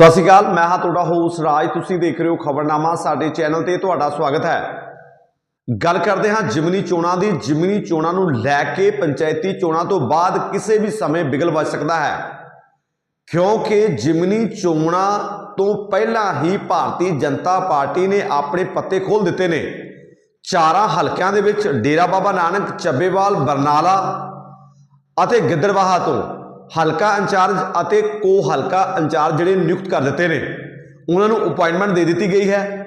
ਸਤਿ ਸ਼੍ਰੀ ਅਕਾਲ, ਮੈਂ ਹਾਂ ਤੁਹਾਡਾ ਹੋਸਟ ਰਾਜ। ਤੁਸੀਂ ਦੇਖ ਰਹੇ ਹੋ ਖਬਰਨਾਮਾ, ਸਾਡੇ ਚੈਨਲ ਤੇ ਤੁਹਾਡਾ ਸਵਾਗਤ ਹੈ। ਗੱਲ ਕਰਦੇ ਹਾਂ ਜਿਮਨੀ ਚੋਣਾਂ ਦੀ। ਜਿਮਨੀ ਚੋਣਾਂ ਨੂੰ ਲੈ ਕੇ ਪੰਚਾਇਤੀ ਚੋਣਾਂ ਤੋਂ ਬਾਅਦ ਕਿਸੇ ਵੀ ਸਮੇਂ ਬਿਗਲ ਵੱਜ ਸਕਦਾ ਹੈ। ਕਿਉਂਕਿ ਜਿਮਨੀ ਚੋਣਾਂ ਤੋਂ ਪਹਿਲਾਂ ਹੀ ਭਾਰਤੀ ਜਨਤਾ ਪਾਰਟੀ ਨੇ ਆਪਣੇ ਪੱਤੇ ਖੋਲ ਦਿੱਤੇ ਨੇ। ਚਾਰਾਂ ਹਲਕਿਆਂ ਦੇ ਵਿੱਚ ਡੇਰਾ ਬਾਬਾ ਨਾਨਕ, ਚੱਬੇਵਾਲ, ਬਰਨਾਲਾ ਅਤੇ ਗਿੱਦੜਵਾਹਾ ਤੋਂ। ਹਲਕਾ ਇੰਚਾਰਜ ਅਤੇ ਕੋ ਹਲਕਾ ਇੰਚਾਰਜ ਜਿਹੜੇ ਨਿਯੁਕਤ ਕਰ ਦਿੱਤੇ ਨੇ, ਉਹਨਾਂ ਨੂੰ ਅਪਾਇੰਟਮੈਂਟ ਦੇ ਦਿੱਤੀ ਗਈ ਹੈ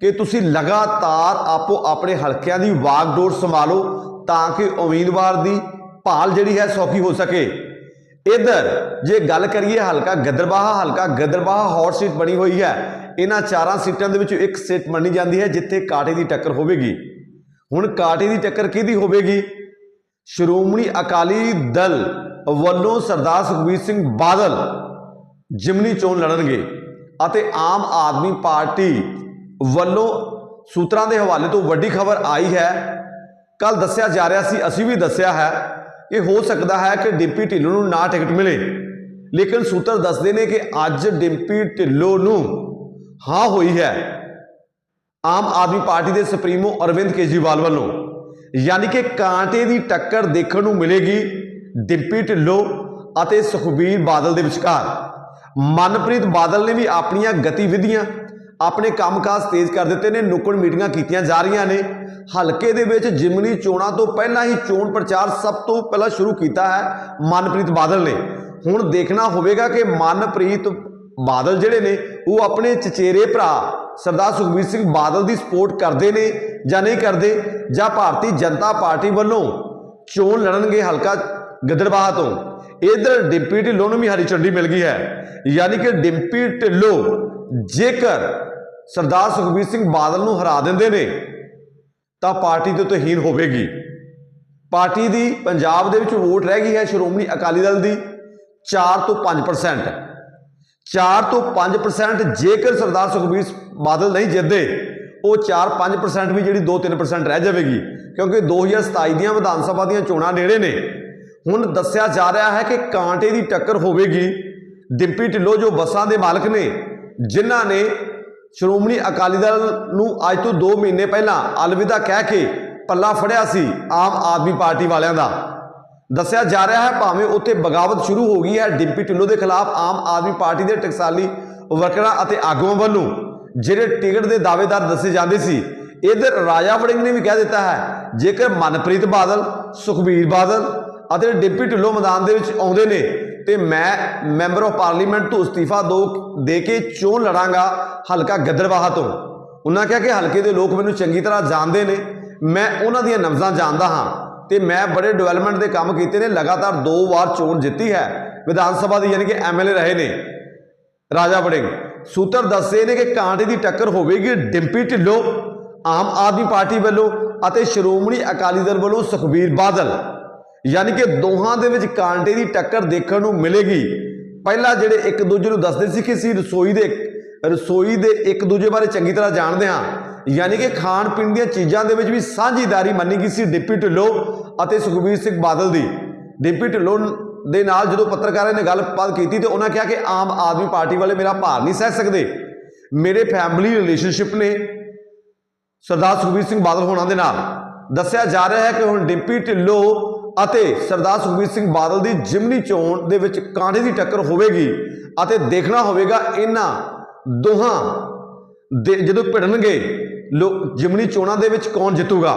ਕਿ ਤੁਸੀਂ ਲਗਾਤਾਰ ਆਪੋ ਆਪਣੇ ਹਲਕਿਆਂ ਦੀ ਵਾਗਡੋਰ ਸੰਭਾਲੋ ਤਾਂ ਕਿ ਉਮੀਦਵਾਰ ਦੀ ਭਾਲ ਜਿਹੜੀ ਹੈ ਸੌਖੀ ਹੋ ਸਕੇ। ਇਧਰ ਜੇ ਗੱਲ ਕਰੀਏ ਹਲਕਾ ਗਿੱਦੜਬਾਹਾ ਹਲਕਾ ਗਿੱਦੜਬਾਹਾ ਹੌਟ ਸੀਟ ਬਣੀ ਹੋਈ ਹੈ। ਇਹਨਾਂ ਚਾਰਾਂ ਸੀਟਾਂ ਦੇ ਵਿੱਚੋਂ ਇੱਕ ਸੀਟ ਮੰਨੀ ਜਾਂਦੀ ਹੈ ਜਿੱਥੇ ਕਾਟੇ ਦੀ ਟੱਕਰ ਹੋਵੇਗੀ। ਹੁਣ ਕਾਟੇ ਦੀ ਟੱਕਰ ਕਿਹਦੀ ਹੋਵੇਗੀ? ਸ਼੍ਰੋਮਣੀ ਅਕਾਲੀ ਦਲ ਵੱਲੋਂ ਸਰਦਾਰ ਸੁਖਬੀਰ ਸਿੰਘ ਬਾਦਲ ਜਿਮਨੀ ਚੋਣ ਲੜਨਗੇ ਅਤੇ ਆਮ ਆਦਮੀ ਪਾਰਟੀ ਵੱਲੋਂ ਸੂਤਰਾਂ ਦੇ ਹਵਾਲੇ ਤੋਂ ਵੱਡੀ ਖਬਰ ਆਈ ਹੈ। ਕੱਲ ਦੱਸਿਆ ਜਾ ਰਿਹਾ ਸੀ, ਅਸੀਂ ਵੀ ਦੱਸਿਆ ਹੈ ਕਿ ਹੋ ਸਕਦਾ ਹੈ ਕਿ ਡਿੰਪੀ ਢਿੱਲੋਂ ਨੂੰ ਨਾ ਟਿਕਟ ਮਿਲੇ। ਲੇਕਿਨ ਸੂਤਰ ਦੱਸਦੇ ਨੇ ਕਿ ਅੱਜ ਡਿੰਪੀ ਢਿੱਲੋਂ ਨੂੰ ਹਾਂ ਹੋਈ ਹੈ। ਆਮ ਆਦਮੀ ਪਾਰਟੀ ਦੇ ਸੁਪਰੀਮੋ ਅਰਵਿੰਦ ਕੇਜਰੀਵਾਲ ਵੱਲੋਂ, ਯਾਨੀ ਕਿ ਕਾਂਟੇ ਦੀ ਟੱਕਰ ਦੇਖਣ ਨੂੰ ਮਿਲੇਗੀ। ਡਿੰਪੀ ਢਿੱਲੋਂ ਅਤੇ ਸੁਖਬੀਰ ਬਾਦਲ ਦੇ ਵਿਚਕਾਰ। ਮਨਪ੍ਰੀਤ ਬਾਦਲ ਨੇ ਵੀ ਆਪਣੀਆਂ ਗਤੀਵਿਧੀਆਂ, ਆਪਣੇ ਕੰਮਕਾਜ ਤੇਜ਼ ਕਰ ਦਿੱਤੇ ਨੇ, ਨੁੱਕੜ ਮੀਟਿੰਗਾਂ ਕੀਤੀਆਂ ਜਾ ਰਹੀਆਂ ਨੇ। ਹਲਕੇ ਦੇ ਵਿੱਚ ਜਿਮਨੀ ਚੋਣਾਂ ਤੋਂ ਪਹਿਲਾਂ ਹੀ ਚੋਣ ਪ੍ਰਚਾਰ ਸਭ ਤੋਂ ਪਹਿਲਾਂ ਸ਼ੁਰੂ ਕੀਤਾ ਹੈ ਮਨਪ੍ਰੀਤ ਬਾਦਲ ਨੇ। ਹੁਣ ਦੇਖਣਾ ਹੋਵੇਗਾ ਕਿ ਮਨਪ੍ਰੀਤ ਬਾਦਲ ਜਿਹੜੇ ਨੇ, ਉਹ ਆਪਣੇ ਚਚੇਰੇ ਭਰਾ ਸਰਦਾਰ ਸੁਖਬੀਰ ਸਿੰਘ ਬਾਦਲ ਦੀ ਸਪੋਰਟ ਕਰਦੇ ਨੇ ਜਾਂ ਨਹੀਂ ਕਰਦੇ, ਜਾਂ ਭਾਰਤੀ ਜਨਤਾ ਪਾਰਟੀ ਵੱਲੋਂ ਚੋਣ ਲੜਨਗੇ ਹਲਕਾ ਗਿੱਦੜਬਾਹਾ ਤੋਂ। ਇਧਰ ਡਿੰਪੀ ਢਿੱਲੋਂ ਨੂੰ ਵੀ ਹਰੀ ਝੰਡੀ ਮਿਲ ਗਈ ਹੈ। ਯਾਨੀ ਕਿ ਡਿੰਪੀ ਢਿੱਲੋਂ ਜੇਕਰ ਸਰਦਾਰ ਸੁਖਬੀਰ ਸਿੰਘ ਬਾਦਲ ਨੂੰ ਹਰਾ ਦਿੰਦੇ ਨੇ, ਤਾਂ ਪਾਰਟੀ ਦੇ ਉੱਤੇ ਤਹੀਨ ਹੋਵੇਗੀ। ਪਾਰਟੀ ਦੀ ਪੰਜਾਬ ਦੇ ਵਿੱਚ ਵੋਟ ਰਹਿ ਗਈ ਹੈ ਸ਼੍ਰੋਮਣੀ ਅਕਾਲੀ ਦਲ ਦੀ 4 ਤੋਂ 5% 4 ਤੋਂ 5% ਜੇਕਰ ਸਰਦਾਰ ਸੁਖਬੀਰ ਬਾਦਲ ਨਹੀਂ ਜਿੱਤਦੇ, ਉਹ 4-5% ਵੀ ਜਿਹੜੀ 2-3% ਰਹਿ ਜਾਵੇਗੀ। ਕਿਉਂਕਿ 2027 ਦੀਆਂ ਵਿਧਾਨ ਸਭਾ ਦੀਆਂ ਚੋਣਾਂ ਨੇੜੇ ਨੇ। ਹੁਣ ਦੱਸਿਆ ਜਾ ਰਿਹਾ ਹੈ ਕਿ ਕਾਂਟੇ ਦੀ ਟੱਕਰ ਹੋਵੇਗੀ। ਡਿੰਪੀ ਢਿੱਲੋਂ ਜੋ ਬੱਸਾਂ ਦੇ ਮਾਲਕ ਨੇ, ਜਿਨ੍ਹਾਂ ਨੇ ਸ਼੍ਰੋਮਣੀ ਅਕਾਲੀ ਦਲ ਨੂੰ ਅੱਜ ਤੋਂ 2 ਮਹੀਨੇ ਪਹਿਲਾਂ ਅਲਵਿਦਾ ਕਹਿ ਕੇ ਪੱਲਾ ਫੜਿਆ ਸੀ, ਆਮ ਆਦਮੀ ਪਾਰਟੀ ਵਾਲਿਆਂ ਦਾ। ਦੱਸਿਆ ਜਾ ਰਿਹਾ ਹੈ ਭਾਵੇਂ ਉੱਥੇ ਬਗਾਵਤ ਸ਼ੁਰੂ ਹੋ ਗਈ ਹੈ ਡਿੰਪੀ ਢਿੱਲੋਂ ਦੇ ਖਿਲਾਫ ਆਮ ਆਦਮੀ ਪਾਰਟੀ ਦੇ ਟਕਸਾਲੀ ਵਰਕਰਾਂ ਅਤੇ ਆਗੂਆਂ ਵੱਲੋਂ, ਜਿਹੜੇ ਟਿਕਟ ਦੇ ਦਾਅਵੇਦਾਰ ਦੱਸੇ ਜਾਂਦੇ ਸੀ। ਇਧਰ ਰਾਜਾ ਵੜਿੰਗ ਨੇ ਵੀ ਕਹਿ ਦਿੱਤਾ ਹੈ, ਜੇਕਰ ਮਨਪ੍ਰੀਤ ਬਾਦਲ, ਸੁਖਬੀਰ ਬਾਦਲ ਅਤੇ ਡਿੰਪੀ ਢਿੱਲੋਂ ਮੈਦਾਨ ਦੇ ਵਿੱਚ ਆਉਂਦੇ ਨੇ ਤੇ ਮੈਂ ਮੈਂਬਰ ਆਫ ਪਾਰਲੀਮੈਂਟ ਤੋਂ ਅਸਤੀਫਾ ਦੋ ਦੇ ਕੇ ਚੋਣ ਲੜਾਂਗਾ ਹਲਕਾ ਗਿੱਦੜਬਾਹਾ ਤੋਂ। ਉਹਨਾਂ ਕਿਹਾ ਕਿ ਹਲਕੇ ਦੇ ਲੋਕ ਮੈਨੂੰ ਚੰਗੀ ਤਰ੍ਹਾਂ ਜਾਣਦੇ ਨੇ। ਮੈਂ ਉਹਨਾਂ ਦੀਆਂ ਨਬਜ਼ਾਂ ਜਾਣਦਾ ਹਾਂ ਤੇ ਮੈਂ ਬੜੇ ਡਿਵੈਲਪਮੈਂਟ ਦੇ ਕੰਮ ਕੀਤੇ ਨੇ। ਲਗਾਤਾਰ ਦੋ ਵਾਰ ਚੋਣ ਜਿੱਤੀ ਹੈ। ਵਿਧਾਨ ਸਭਾ ਦੀ ਯਾਨੀ ਕਿ ਐਮਐਲਏ ਰਹੇ ਨੇ। ਰਾਜਾ ਵੜਿੰਗ, ਸੂਤਰ ਦੱਸਦੇ ਨੇ ਕਿ ਕਾਂਟੇ ਦੀ ਟੱਕਰ ਹੋਵੇਗੀ ਡਿੰਪੀ ਢਿੱਲੋਂ, ਆਮ ਆਦਮੀ ਪਾਰਟੀ ਵੱਲੋਂ ਅਤੇ ਸ਼੍ਰੋਮਣੀ ਅਕਾਲੀ ਦਲ ਵੱਲੋਂ ਸੁਖਬੀਰ ਬਾਦਲ। ਯਾਨੀ ਕਿ ਦੋਹਾਂ ਦੇ ਵਿੱਚ ਕਾਂਟੇ ਦੀ ਟੱਕਰ ਦੇਖਣ ਨੂੰ ਮਿਲੇਗੀ। ਪਹਿਲਾਂ ਜਿਹੜੇ ਇੱਕ ਦੂਜੇ ਨੂੰ ਦੱਸਦੇ ਸੀ ਕਿ ਅਸੀਂ ਰਸੋਈ ਦੇ ਰਸੋਈ ਦੇ ਇੱਕ ਦੂਜੇ ਬਾਰੇ ਚੰਗੀ ਤਰ੍ਹਾਂ ਜਾਣਦੇ ਹਾਂ। ਯਾਨੀ ਕਿ ਖਾਣ ਪੀਣ ਦੀਆਂ ਚੀਜ਼ਾਂ ਦੇ ਵਿੱਚ ਵੀ ਸਾਂਝੀਦਾਰੀ ਮੰਨੀ ਗਈ ਸੀ ਡਿੰਪੀ ਢਿੱਲੋਂ ਅਤੇ ਸੁਖਬੀਰ ਸਿੰਘ ਬਾਦਲ ਦੀ। ਡਿੰਪੀ ਢਿੱਲੋਂ ਦੇ ਨਾਲ ਜਦੋਂ ਪੱਤਰਕਾਰਾਂ ਨੇ ਗੱਲਬਾਤ ਕੀਤੀ ਤੇ ਉਹਨਾਂ ਕਿਹਾ ਕਿ ਆਮ ਆਦਮੀ ਪਾਰਟੀ ਵਾਲੇ ਮੇਰਾ ਭਾਰ ਨਹੀਂ ਸਹਿ ਸਕਦੇ। ਮੇਰੇ ਫੈਮਿਲੀ ਰਿਲੇਸ਼ਨਸ਼ਿਪ ਨੇ ਸਰਦਾਰ ਸੁਖਬੀਰ ਸਿੰਘ ਬਾਦਲ ਹੋਣਾ ਦੇ ਨਾਲ। ਦੱਸਿਆ ਜਾ ਰਿਹਾ ਹੈ ਕਿ ਹੁਣ ਡਿੰਪੀ ਢਿੱਲੋਂ ਅਤੇ ਸਰਦਾਰ ਸੁਖਬੀਰ ਸਿੰਘ ਬਾਦਲ ਦੀ ਜਿਮਨੀ ਚੋਣ ਦੇ ਵਿੱਚ ਕਾਂਟੇ ਦੀ ਟੱਕਰ ਹੋਵੇਗੀ ਅਤੇ ਦੇਖਣਾ ਹੋਵੇਗਾ ਇਹਨਾਂ ਦੋਹਾਂ ਦੇ ਜਦੋਂ ਭਿੜਨਗੇ, ਲੋ- ਜਿਮਨੀ ਚੋਣਾਂ ਦੇ ਵਿੱਚ ਕੌਣ ਜਿੱਤੂਗਾ।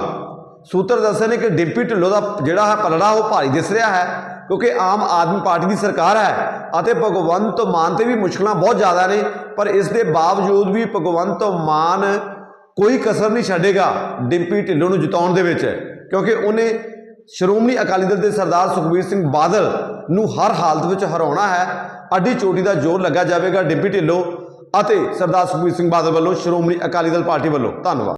ਸੂਤਰ ਦੱਸਦੇ ਨੇ ਕਿ ਡਿੰਪੀ ਢਿੱਲੋਂ ਦਾ ਜਿਹੜਾ ਹੈ ਪਲੜਾ ਉਹ ਭਾਰੀ ਦਿਸ ਰਿਹਾ ਹੈ, ਕਿਉਂਕਿ ਆਮ ਆਦਮੀ ਪਾਰਟੀ ਦੀ ਸਰਕਾਰ ਹੈ ਅਤੇ ਭਗਵੰਤ ਮਾਨ ਤੇ ਵੀ ਮੁਸ਼ਕਲਾਂ ਬਹੁਤ ਜ਼ਿਆਦਾ ਨੇ, ਪਰ ਇਸ ਦੇ ਬਾਵਜੂਦ ਵੀ ਭਗਵੰਤ ਮਾਨ ਕੋਈ ਕਸਰ ਨਹੀਂ ਛੱਡੇਗਾ ਡਿੰਪੀ ਢਿੱਲੋਂ ਨੂੰ ਜਿਤਾਉਣ ਦੇ ਵਿੱਚ, ਕਿਉਂਕਿ ਉਹਨੇ ਸ਼੍ਰੋਮਣੀ ਅਕਾਲੀ ਦਲ ਦੇ ਸਰਦਾਰ ਸੁਖਬੀਰ ਸਿੰਘ ਬਾਦਲ ਨੂੰ ਹਰ ਹਾਲਤ ਵਿੱਚ ਹਰਾਉਣਾ ਹੈ। ਅੱਡੀ ਚੋਟੀ ਦਾ ਜ਼ੋਰ ਲੱਗਾ ਜਾਵੇਗਾ ਡਿੰਪੀ ਢਿੱਲੋਂ ਅਤੇ ਸਰਦਾਰ ਸੁਖਬੀਰ ਸਿੰਘ ਬਾਦਲ ਵੱਲੋਂ ਸ਼੍ਰੋਮਣੀ ਅਕਾਲੀ ਦਲ ਪਾਰਟੀ ਵੱਲੋਂ। ਧੰਨਵਾਦ।